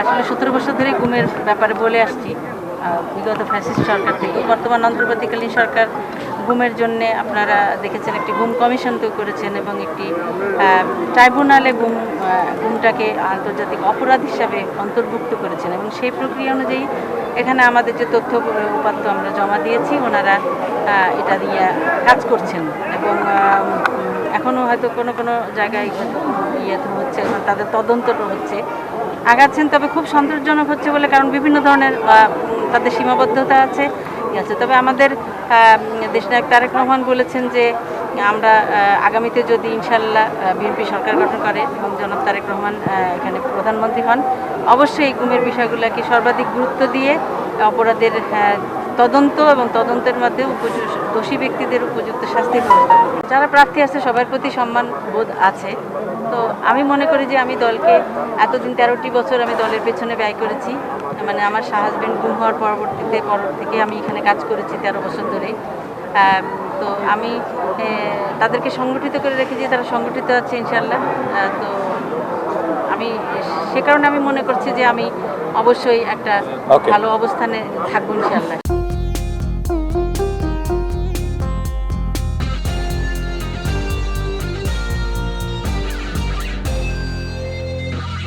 আসলে সতেরো বছর ধরে ঘুমের ব্যাপারে বলে আসছি। বিগত ফ্যাসিস্ট সরকার থেকে বর্তমান অন্তর্বর্তীকালীন সরকার গুমের জন্য আপনারা দেখেছেন একটি গুম কমিশন তো করেছেন এবং একটি ট্রাইব্যুনালে গুম আহ, গুমটাকে আন্তর্জাতিক অপরাধ হিসাবে অন্তর্ভুক্ত করেছেন এবং সেই প্রক্রিয়া অনুযায়ী এখানে আমাদের যে তথ্য উপাত্ত আমরা জমা দিয়েছি ওনারা এটা দিয়ে কাজ করছেন এবং এখনও হয়তো কোনো কোনো জায়গায় ইয়ে হচ্ছে তাদের তদন্তটা হচ্ছে আগাচ্ছেন তবে খুব সন্তোষজনক হচ্ছে বলে কারণ বিভিন্ন ধরনের তাদের সীমাবদ্ধতা আছে। ঠিক আছে, তবে আমাদের দেশ নায়ক তারেক রহমান বলেছেন যে আমরা আগামীতে যদি ইনশাল্লাহ বিএনপি সরকার গঠন করে এবং জনাব তারেক রহমান এখানে প্রধানমন্ত্রী হন, অবশ্যই এই গুমের বিষয়গুলোকে সর্বাধিক গুরুত্ব দিয়ে অপরাধের তদন্ত এবং তদন্তের মধ্যে উপযুক্ত দোষী ব্যক্তিদের উপযুক্ত শাস্তির ব্যবস্থা যারা প্রার্থী আছে সবার প্রতি সম্মান বোধ আছে। তো আমি মনে করি যে আমি দলকে এতদিন তেরোটি বছর আমি দলের পেছনে ব্যয় করেছি। মানে আমার শাহ হাজবেন্ড গুম হওয়ার পরবর্তীতে পর থেকে আমি এখানে কাজ করেছি তেরো বছর ধরে। তো আমি তাদেরকে সংগঠিত করে রেখেছি তারা সংগঠিত আছে ইনশাল্লাহ তো আমি সে কারণে আমি মনে করছি যে আমি অবশ্যই একটা ভালো অবস্থানে থাকব ইনশাল্লাহ